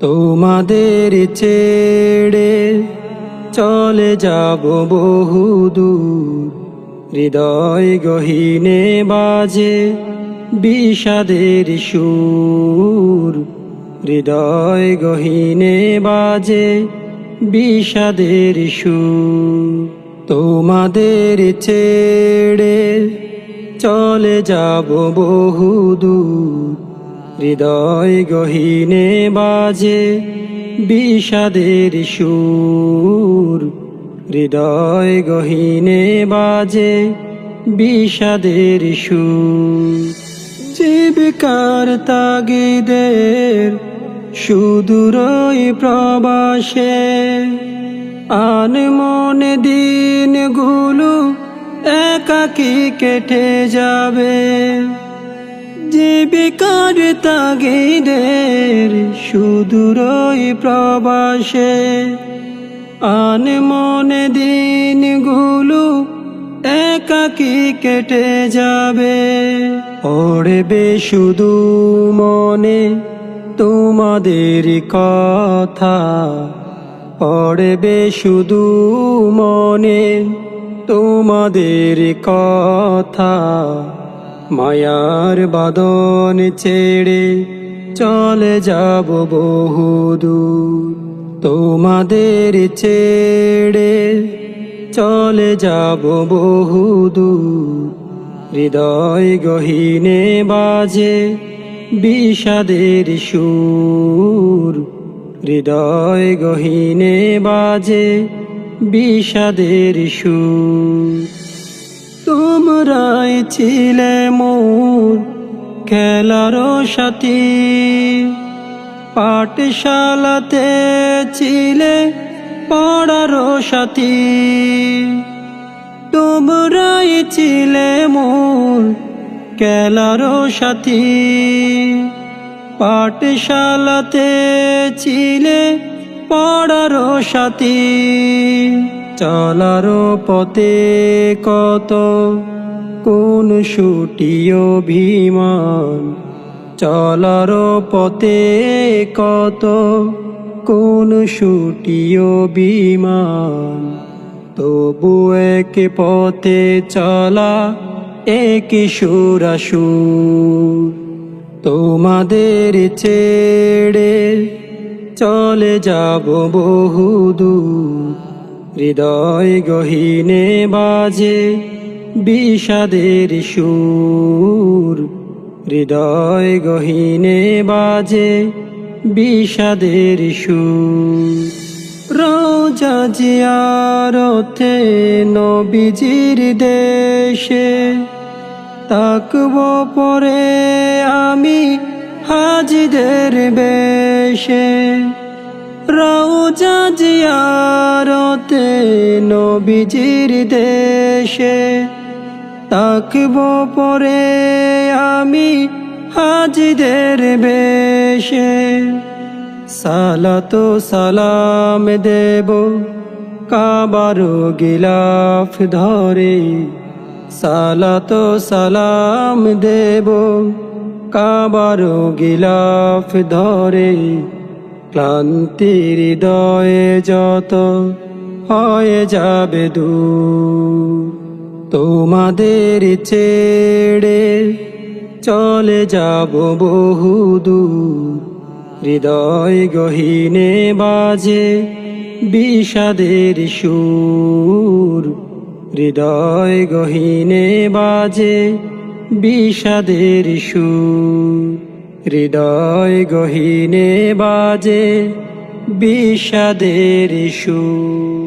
তোমাদের ছেড়ে চলে যাব বহুদূর। হৃদয় গহীনে বাজে বিষাদের সুর। হৃদয় গহীনে বাজে বিষাদের সুর। তোমাদের ছেড়ে চলে যাব বহুদূর। হৃদয় গহীনে বাজে বিষাদের সুর। হৃদয় গহীনে বাজে বিষাদের সুর। জীবিকার তাগিদের সুদূরই প্রবাসে। আন মনে দিনগুলো একাকি কেটে যাবে। জীবিকার তাগিদের সুদূরই প্রবাসে, আন মনে দিনগুলো একাকি কেটে যাবে। পড়বে শুধু মনে তোমাদের কথা, পড়বে শুধু মনে তোমাদের কথা। মায়ার বাদন ছেড়ে চলে যাব বহুদূর। তোমাদের ছেড়ে চলে যাব বহুদূর। হৃদয় গহীনে বাজে বিষাদের সুর। হৃদয় গহীনে বাজে বিষাদের সুর। তোমরাই ছিলে মোর খেলার সাথী। পাঠশালাতে ছিলে পড়ার সাথী। তোমরাই ছিলে মোর খেলার সাথী। পাঠশালাতে ছিলে পড়ার সাথী। চলার পথে কত? কোন সুটি অভিমান? চলার পথে কত? কোন সুটি অভিমান? তবু এক পথে চলা, এক সুরাসুর তোমাদের ছেড়ে চলে যাব বহুদূর। হৃদয় গহীনে বাজে বিষাদের সুর। হৃদয় গহীনে বাজে বিষাদের সুর। রোজা জিয়ারতে নবীজির দেশে তাকব পরে আমি হাজিদের বেশে। রওজা জিয়ারতে নবীজির দেশে তাকব পরে আমি হাজিদের বেশে। সালাতো সালাম দেব কাবারো গিলাফ ধরে। সালাতো সালাম দেব কাবারো গিলাফ ধরে। ক্লান্তির হৃদয়ে যত হয়ে যাবে দূর, তোমাদের ছেড়ে চলে যাব বহুদূর হৃদয় গহীনে বাজে বিষাদের সুর। হৃদয় গহীনে বাজে বিষাদের সুর। হৃদয় গহীনে বাজে বিষাদের সুর